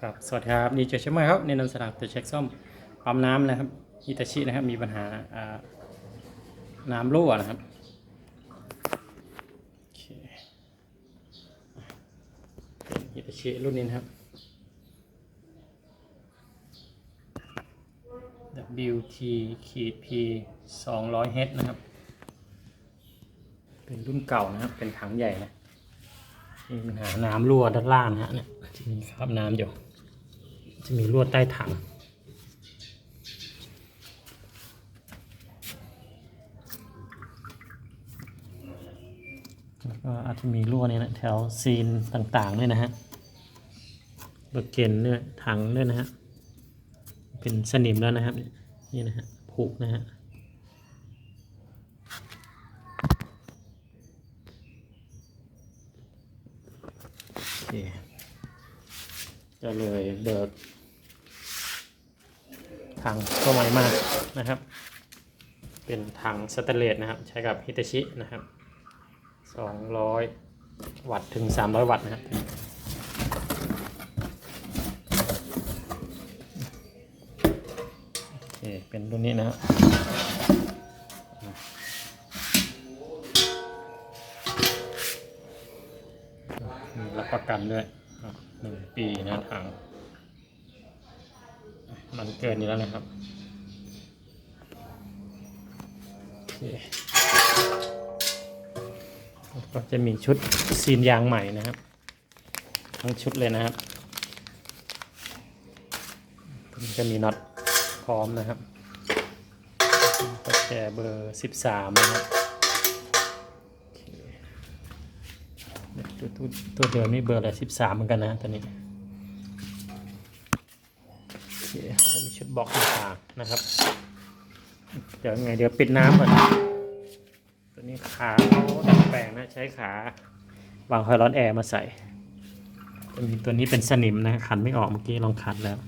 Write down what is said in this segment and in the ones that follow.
ครับสวัสดีครับดีเจเชมเมครับในนำสถานตัวเช็คซ่อมปั๊มน้ำนะครับฮิตาชินะครับมีปัญหาน้ำรั่วนะครับอิตาชิรุ่นนี้นะครับ WT ขีด P 200 H นะครับ เป็นรุ่นเก่านะครับ เป็นถังใหญ่นะมีปัญหาน้ำรั่วด้านล่างนะฮะเนี่ย จะมีคราบน้ำอยู่ จะมีรั่วใต้ถังแล้วก็อาจจะมีรั่วเนี่ยนะแถวซีนต่างๆด้วยนะฮะเบอร์เกนเนี่ยถังด้วยนะฮะ เป็นสนิมแล้วนะครับ นี่นะฮะผุนะฮะ โอเค ก็เลยเบิกถังตัวใหม่มากนะครับ เป็นถังสแตนเลสนะครับ ใช้กับฮิตาชินะครับ 200 วัตต์ถึง 300 วัตต์นะครับโอเคเป็นรุ่นนี้นะครับรับประกันด้วย ปีนะทาง มันเกินอยู่แล้วนะครับก็จะมีชุดซีนยางใหม่นะครับ ทั้งชุดเลยนะครับจะมีน็อตพร้อมนะครับก็แจเบอร์ 13 นะครับตัวตัวเดิมนี่เบอร์อะไรสิบสามเหมือนกันนะตัวนี้โอเคแล้วก็มี ชุดบล็อกต่างๆนะครับ เดี๋ยวไงเดี๋ยวปิดน้ำก่อนตัวนี้ขาเขาดัดแปลงนะใช้ขาวางไฮร้อนแอร์มาใส่จะมีตัวนี้เป็นสนิมนะขันไม่ออกเมื่อกี้ลองขัดแล้ว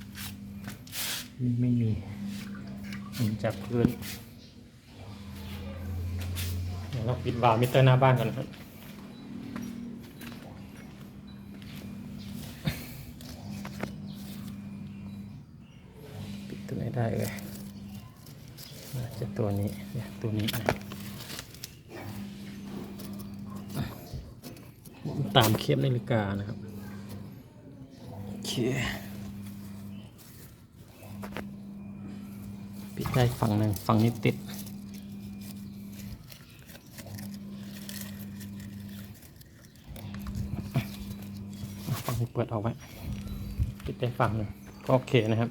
นี่ไม่มีมันจากพื้นเดี๋ยวเราปิดวาล์วมิเตอร์หน้าบ้านก่อนครับ ตัวไหนได้เอ่ยน่าจะตัวนี้เนี่ยตัวนี้นะตามเข็มนาฬิกานะครับ โอเค ปิดได้ฝั่งหนึ่งฝั่งนี้ติดฝั่งนี้เปิดเอาไว้ ปิดได้ฝั่งหนึ่งก็โอเคนะครับ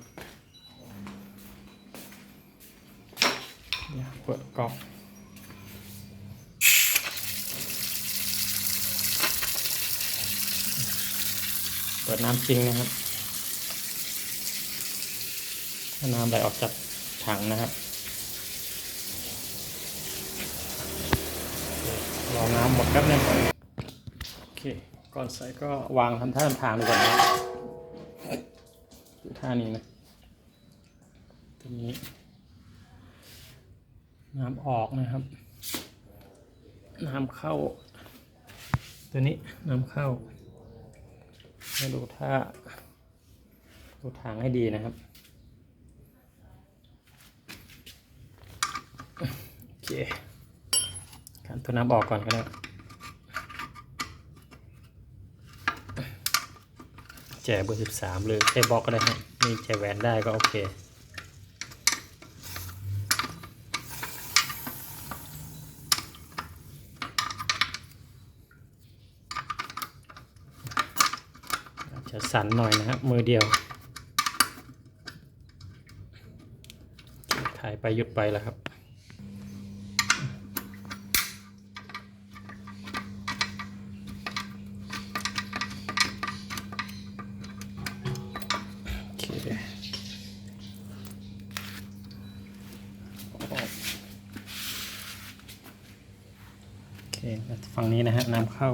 เเปิดกล่องเปิดน้ำจริงนะครับน้ำไหลออกจากถังนะครับรอน้ำหมดแป๊บนึงโอเค ก่อนใส่ก็วางทำท่าทำทางดูก่อนนะท่านี้นะตัวนี้ น้ำออกนะครับ น้ำเข้า ตัวนี้น้ำเข้ามาดูท่าดูทางให้ดีนะครับโอเคขันตัวน้ำออกก่อนก็ได้แจเบอร์สิบสามหรือใช้บล็อกก็ได้ฮะนี่แจแหวนได้ก็โอเค อาจจะ สั่นหน่อยนะครับมือเดียว ถ่ายไปหยุดไปแล้วครับ โอเคโอเคแล้วฝั่งนี้นะฮะน้ำเข้า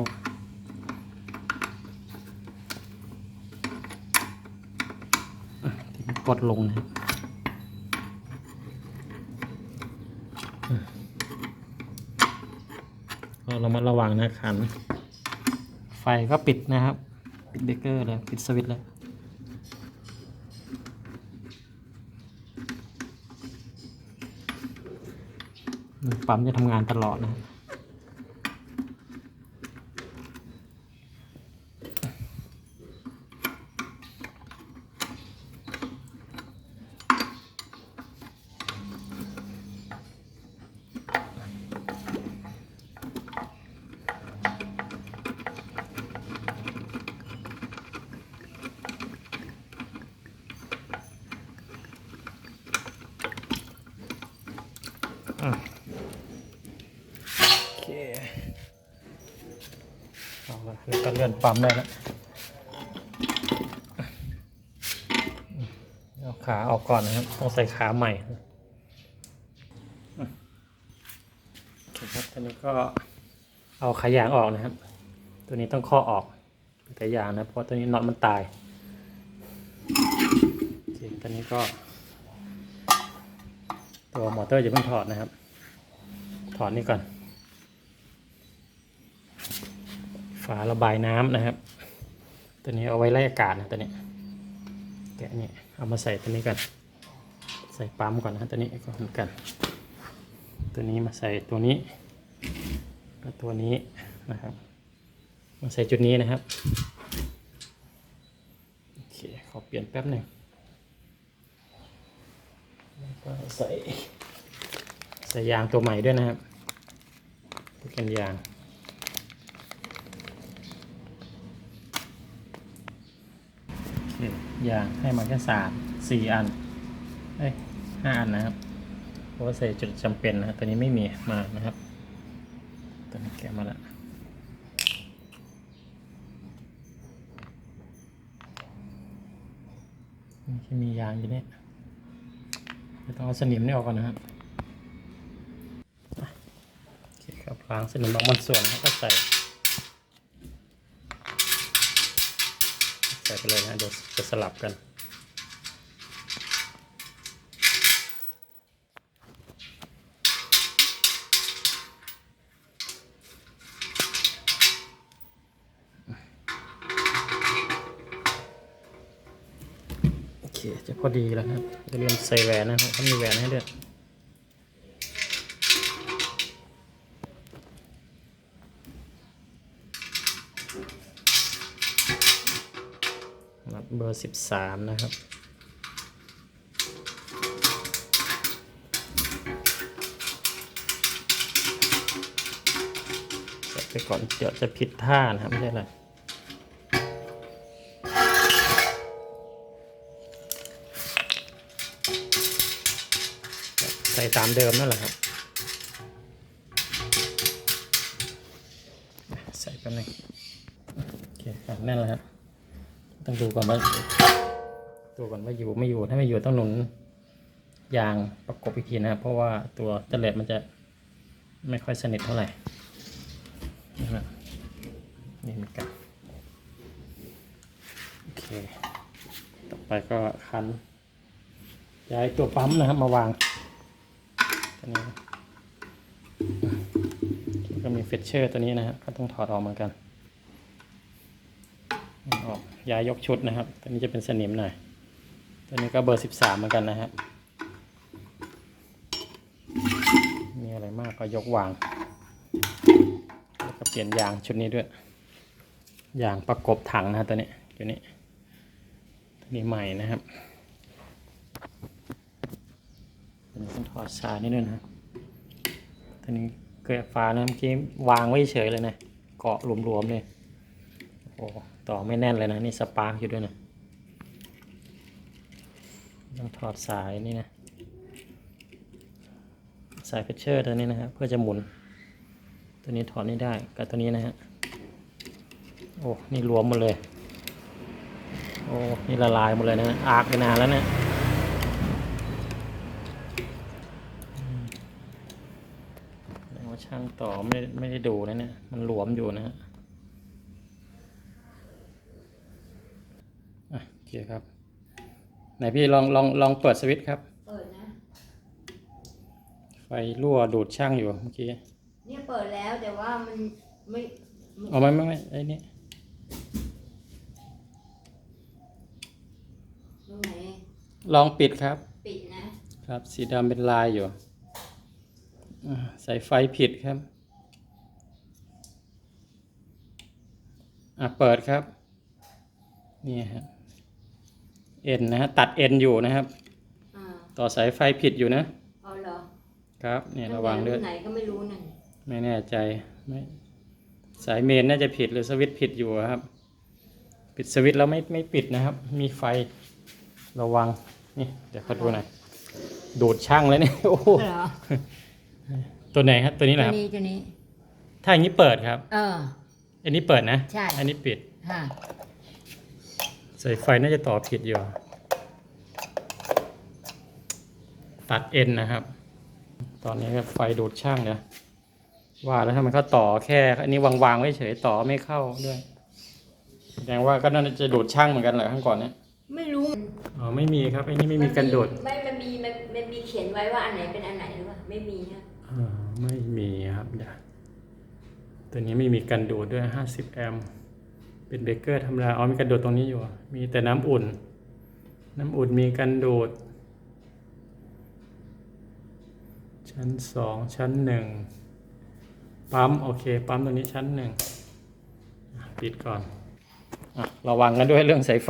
ดลงนะก็เรามาระวังนะขัน ไฟก็ปิดนะครับ ปิดเบเกอร์แล้วปิดสวิตช์แล้วปั๊มจะทำงานตลอดนะ ก็เลื่อนปั๊มได้แล้วเอาขาออกก่อนนะครับ ต้องใส่ขาใหม่โอเคครับตอนนี้ก็เอาขายางออกนะครับ ตัวนี้ต้องข้อออกแต่ยางนะ เพราะตัวนี้น็อตมันตายโอเคตอนนี้ก็ ตัวมอเตอร์จะเพิ่งถอดนะครับ ถอดนี่ก่อน ฝาระบายน้ำนะครับ ตัวนี้เอาไว้ไล่อากาศนะตัวนี้แกะนี่เอามาใส่ตัวนี้กัน ใส่ปั๊มก่อนนะตัวนี้ก็เหมือนกัน ตัวนี้มาใส่ตัวนี้ก็ตัวนี้นะครับ มาใส่จุดนี้นะครับโอเคขอเปลี่ยนแป๊บหนึ่งแล้วก็ใส่ใส่ยางตัวใหม่ด้วยนะครับตัวกันยาง โอ เคยางให้มาแค่สามสี่อันเอ้ยห้าอันนะครับเพราะว่าใส่จุดจำเป็นนะตัวนี้ไม่มีมานะครับตัวนี้แกะมาแล้วนี่ที่มียางอยู่เนี่ยเดี๋ยวต้องเอาสนิมนี่ออกก่อนนะครับโอเคครับล้างสนิมออกมันส่วนแล้วก็ใส่ ใส่ ไปเลยนะเดี๋ยวจะสลับกัน โอเค จะพอดีแล้วนะครับจะเรียนใส่แหวนนะครับเขามีแหวนให้ด้วย เบอร์สิบสามนะครับใส่ไปก่อนเดี๋ยวจะผิดท่านะครับ ไม่ใช่อะไรใส่ตามเดิมนั่นแหละครับ ใส่ไปหนึ่งโอเคครับแน่นแล้วครับ ต้องดูก่อนว่าดูก่อนว่าอยู่ไม่อยู่ถ้าไม่อยู่ต้องหนุนยางประกบอีกทีนะครับเพราะว่าตัวเตล็ดมันจะไม่ค่อยสนิทเท่าไหร่นะครับนี่มือนกันโอเค ต่อไปก็คันย้ายตัวปั๊มนะครับมาวางตัวนี้ก็มีเฟชเชอร์ตัวนี้นะครับก็ต้องถอดออกเหมือนกันออก ย้ายยกชุดนะครับ ตัวนี้จะเป็นสนิมหน่อย ตัวนี้ก็เบอร์สิบสามเหมือนกันนะครับ มีอะไรมากก็ยกวาง แล้วก็เปลี่ยนยางชุดนี้ด้วย ยางประกบถังนะตัวนี้ตัวนี้ ตัวนี้ใหม่นะครับตัวนี้ต้องถอดสายนิดนึงนะตัวนี้เกิดฟ้านะเมื่อกี้วางไว้เฉยเลยนะ เกาะหลวมๆเลยโอ้ ต่อไม่แน่นเลยนะ นี่สปาร์กอยู่ด้วยนะต้องถอดสายนี่นะ สายเพชเชอร์ตัวนี้นะครับเพื่อจะหมุน ตัวนี้ถอดไม่ได้กับตัวนี้นะฮะ โอ้ นี่รวมหมดเลย โอ้ นี่ละลายหมดเลยนะอาร์กไปนานแล้วเนะี่ยแสดงว่าช่างต่อไม่ได้ไม่ได้ดูนะเนี่ย มันหลวมอยู่นะฮะอะโอ เคครับ ไหนพี่ลองลองลองเปิดสวิตช์ครับ เปิดนะ ไฟรั่วดูดช่างอยู่เมื่อกี้เนี่ยเปิดแล้วแต่ว่ามันไม่ไม่เอาไม่ไม่ไม่ไอ้นี่ตรงไหน ลองปิดครับ ปิดนะ ครับ สีดำเป็นลายอยู่อ่าใส่ไฟผิดครับ อะ เปิดครับ นี่ครับ เอ็นนะฮะตัดเอ็นอยู่นะครับ อ่าต่อสายไฟผิดอยู่นะเอาเหรอครับเนี่ยระวังด้วย ตั้แต่รุ่นไหนก็ไม่รู้นั่นไม่แน่ใจไม่สายเมนน่าจะผิดหรือสวิตช์ผิดอยู่ครับ ปิดสวิตช์แล้วไม่ไม่ปิดนะครับ มีไฟระวังนี่เดี๋ยวขอดูหน่อยดูดช่างเลยเนี่ยโอ้โหเหรอตัวไหนครับตัวนี้แหตัละวครับ นี้ตัวนี้ ถ้าอย่างนี้เปิดครับ เออ อันนี้เปิดนะ ใช่ อันนี้ปิด ค่ะ สายไฟน่าจะต่อผิดอยู่ ตัดเอ็นนะครับ ตอนนี้ก็ไฟดูดช่างเนี่ยว่าแล้วทำไมเขาต่อแค่ อันนี้วางๆไว้เฉยต่อไม่เข้าด้วยแสดงว่าก็น่าจะดูดช่างเหมือนกันแหละข้างก่อนเนี่ยไม่รู้อ๋อไม่มีครับไอ้นี่ไม่มีกันดูดไม่มันมีมันมันมีเขียนไว้ว่าอันไหนเป็นอันไหนหรือเปล่าไม่มีนะอ่าไม่มีครับเดี๋ยวตัวนี้ไม่มีกันดูดด้วย50แอมป์ เป็นเบเกอร์ธรรมดา อ๋อมีกันดูดตรงนี้อยู่ มีแต่น้ำอุ่น น้ำอุ่นมีกันดูด ชั้นสองชั้นหนึ่งปั๊มโอเค ปั๊มตัวนี้ชั้นหนึ่งอะปิดก่อนอะระวังกันด้วยเรื่องสายไฟ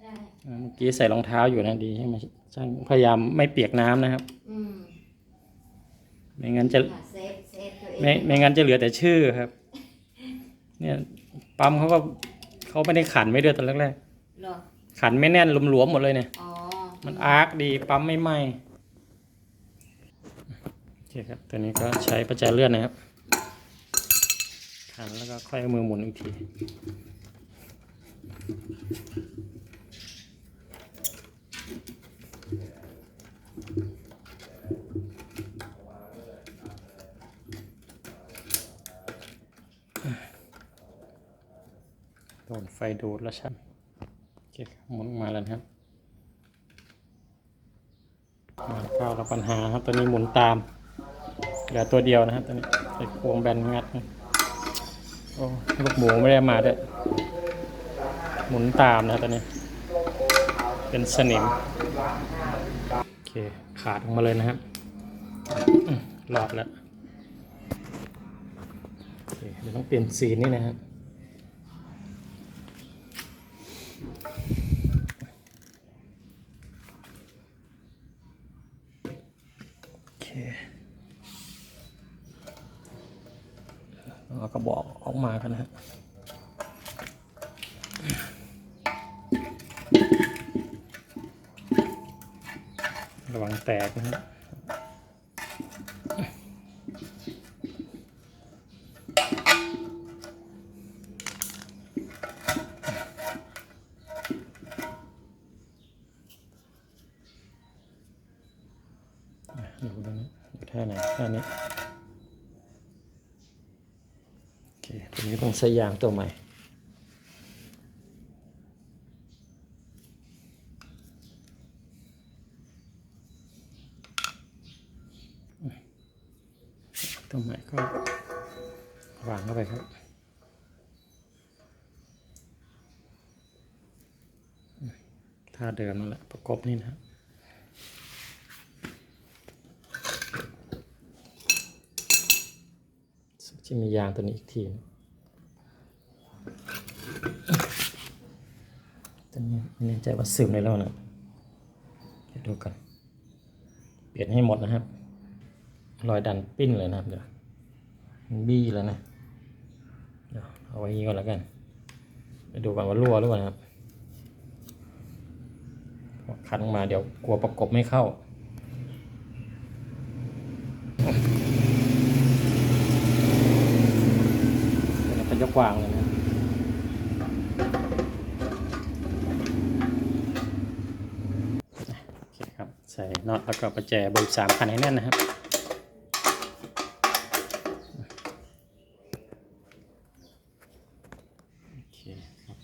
ใช่อะเมื่อกี้ใส่รองเท้าอยู่นะดีใช่ไหมช่างพยายามไม่เปียกน้ำนะครับอืมไม่งั้นจะค่ะเซฟเซฟตัวเองไม่ไม่งั้นจะเหลือแต่ชื่อครับ เนี่ย ปั๊มเขาก็เขาไม่ได้ขันไม่ด้วยตอนแรกเหรอๆขันไม่แน่นหลวมๆหมดเลยเนี่ย อ๋อมันอาร์คดีปั๊มไม่ไหมโอเคครับตัวนี้ก็ใช้ประแจเลื่อนนะครับขันแล้วก็ค่อยเอามือหมุนอีกที โดนไฟดูดแล้วใช่โอเคครับหมุนมาแล้วครับมาเข้าแล้วปัญหาครับตัวนี้หมุนตาม เหลือตัวเดียวนะครับตัวนี้ใส่ควงแบนงัดโอ้ลูกหมูไม่ได้มาด้วยหมุนตามนะครับตัวนี้ เป็นสนิมโอเคขาดออกมาเลยนะครับอืมรอดแล้วโอเคเดี๋ยวต้องเปลี่ยนสีนนี่นะครับ โอเคเอากระบอกออกมากันนะฮะระวังแตกนะฮะ ตัวนี้ต้องใส่ยางตัวใหม่ ตัวใหม่ก็วางเข้าไปครับท่าเดิมนั่นแหละประกบนี่นะครับ จะมียางตัวนี้อีกทีตัวนี้ไม่แน่ใจว่าซึมได้แล้วนะเดี๋ยวดูกัน เปลี่ยนให้หมดนะครับ รอยดันปิ้นเลยนะครับเดี๋ยวบี้แล้วนะเดี๋ยวเอาไว้อยางนี้ก่อนแล้วกันไปดูกันว่ารั่วหรือเปล่านะครับพอคัดออกมาเดี๋ยวกลัวประกบไม่เข้า เดี๋ยว ก็ยกวางเลยนะโอเคครับ ใส่น็อตแล้วก็ประแจเบอร์สามพันให้แน่นนะครับโอเค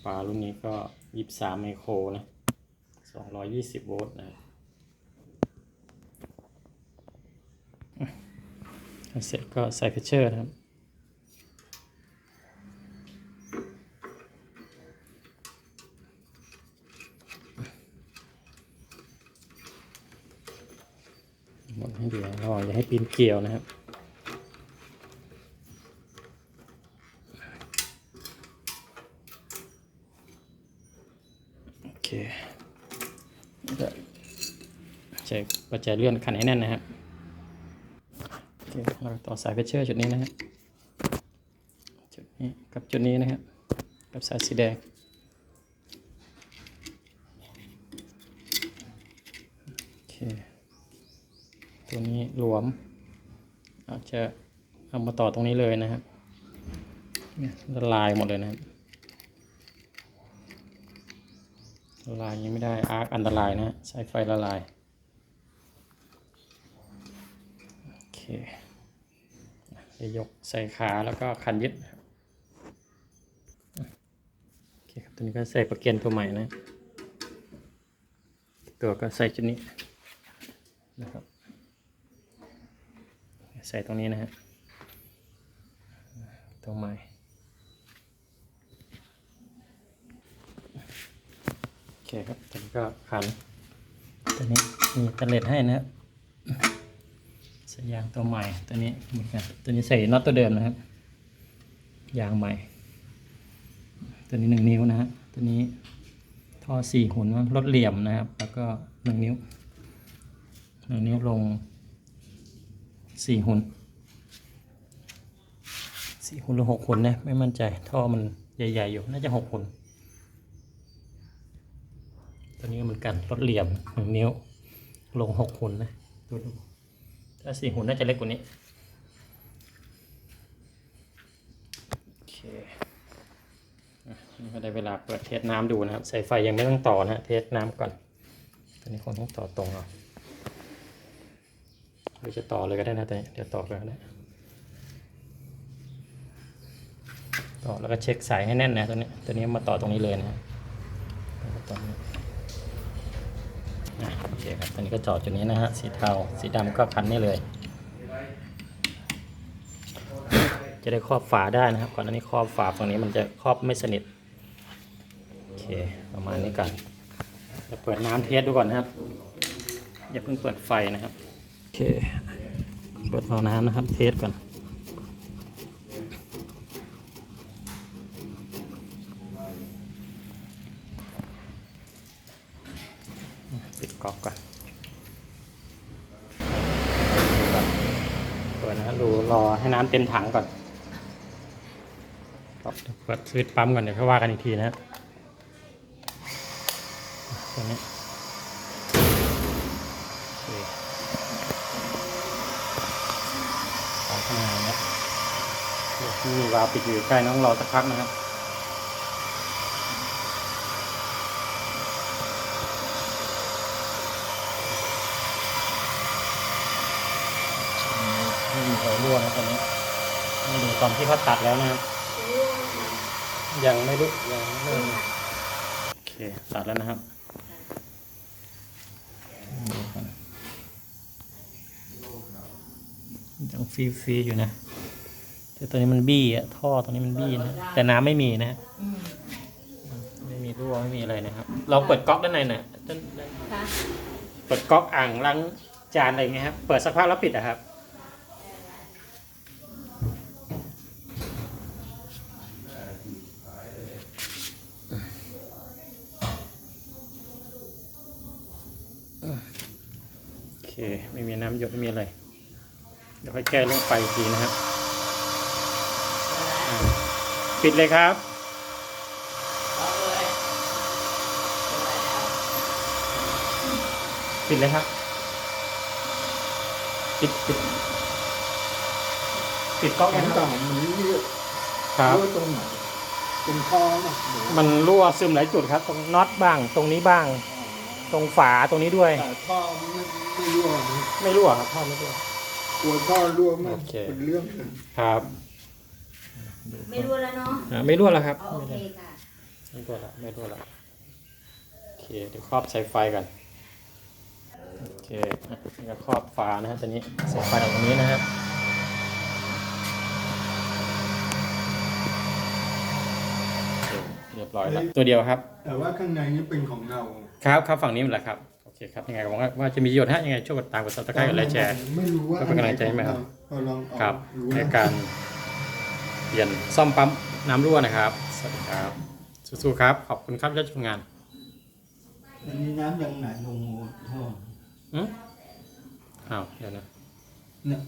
ปลารุ่นนี้ก็ยี่สิบสามไมโครนะสองร้อยยี่สิบโวลต์นะครับอะเสร็จก็ใส่เพชเชอร์นะครับ เกี่ยวนะครับ โอเคใช้ปัจจัยเลื่อนขันให้แน่นนะครับโอเคเราต่อสายเพชเชอร์จุดนี้นะครับจุดนี้กับจุดนี้นะครับ กับสายสีแดงตัวนี้หลวม อาจะเอามาต่อตรงนี้เลยนะครับละลายหมดเลยนะครับละลายยังไม่ได้อาร์คอันตรายนะใช้ไฟละลายโอเคจะยกใส่ขาแล้วก็คันยึดโอเคครับตัวนี้ก็ใส่ประเกียนตัวใหม่นะ ตัวก็ใส่จุดนี้นะครับ ใส่ตรงนี้นะฮะตรงไม้โอเคครับตอนนี้ก็ขันตัวนี้มีตะเล็ดให้นะครับใส่ยางตัวใหม่ตัวนี้เหมือนกันตัวนี้ใส่น็อตตัวเดิมนะครับยางใหม่ ตัวนี้หนึ่งนิ้วนะฮะตัวนี้ท่อสี่หุ่นลดเหลี่ยมนะครับ แล้วก็หนึ่งนิ้วหนึ่งนิ้วลง สี่หุ่นสี่หุ่นหรือหกหุ่นนะ ไม่มั่นใจ ท่อมันใหญ่ ๆ อยู่ น่าจะหกหุ่นตัวนี้เหมือนกันลดเหลี่ยมหนึ่งนิ้ว ลงหกหุ่นนะดูดูถ้าสี่หุ่นน่าจะเล็กกว่านี้โอเคนี่ก็ได้เวลาเปิดเทสน้ำดูนะครับ ใส่ไฟยังไม่ต้องต่อนะเทสน้ำก่อนตอนนี้คงต้องต่อตรงเอา หรือจะต่อเลยก็ได้นะแต่เดี๋ยวต่อเลยก็ได้ต่อแล้วก็เช็คสายให้แน่นนะตัวนี้ตัวนี้มาต่อตรงนี้เลยนะตอนี้อะโอเคครับตัวนี้ก็จอดจุดนี้นะฮะสีเทาสีดำก็คันนี้เลย จะได้ครอบฝาได้นะครับก่อนอันนี้ครอบฝาฝั่งนี้มันจะครอบไม่สนิทโอเคประมาณนี้กันจะเปิดน้ำเทสดูก่อนนะครับอย่าเพิ่งเปิดไฟนะครับ คเปิดฝาน้ำนะครับ เทสก่อน ปิดก๊อกก่อน เปิดนะรูรอให้น้ำเต็มถังก่อนเปิดสวิตช์ปั๊มก่อนเดี๋ยวค่อยว่ากันอีกทีนะครับตัวนี้โอเค ตามขนาดนะเดี๋ยว ที่วาปิดอยู่ใกล้น้องรอสักพักนะครับไม่มีรอยรั่วนะตอนนี้นี่ดูตอนที่เขาตัดแล้วนะครับ ยังไม่รู้ยังไม่โอเคตัดแล้วนะครับยังฟีฟรีๆอยู่นะ แต่ตัวนี้มันบี้อะท่อตัวนี้มันบี้นะแต่น้ำไม่มีนะอืมไม่มีรั่วไม่มีอะไรนะครับเราเปิดก๊อกด้านในน่ะด้านค่ะเปิดก๊อกอ่างล้างจานอะไรอย่างเงี้ยครับเปิดสักพักแล้วปิดอะครับ โอเค ไม่มีน้ำหยดไม่มีอะไร เดี๋ยวค่อยแก้เรื่องไฟอีกทีนะครับ ปิดเลยครับ ปิดเลยครับ ปิดปิดปิดก๊อกแข็นะงคต่ารับงมันเลือดครับเลือดตรงไหนตรงคอน่ะหรือมันรั่วซึมหลายจุดครับ ตรงน็อตบ้าง ตรงนี้บ้าง ตรงฝาตรงนี้ด้วย แต่ท่อไม่ไม่รั่วนะไม่รั่วครับท่อไม่รั่ว กลัวท่อรั่วมากโอเค เป็นเรื่องหนึ่งครับ ไม่รู้แล้วเนาะอ่าไม่รั่วแล้วครับอ๋อโอเคค่ะไม่รั่วแล้วไม่รั่วแล้วโอเคเดี๋ยวครอบสายไฟกันโอเคอะนี่ก็ครอบฝานะฮะตอนนี้สายไฟออกตรงนี้นะครับโอเคเรียบร้อยแล้วตัวเดียวครับ แต่ว่าข้างในนี้เป็นของเราครับครับฝั่งนี้มันแหละครับโอเคครับยังไงก็หวังว่าว่าจะมีประโยชน์ฮะยังไงช่วยกดตามกดซับสไครต์กดไลค์แชร์ ไม่รู้ว่าก็เป็นกำลังใจให้ไหมครับพอลองออกครับรู้ในว่าการ เปลี่ยนซ่อมปั๊มน้ำรั่วนะครับ สวัสดีครับ สู้ๆครับ ขอบคุณครับที่รับชมงานอันนี้น้ำยังไหนลงท่ออืมอ้าวเดี๋ยวนะ เนี่ย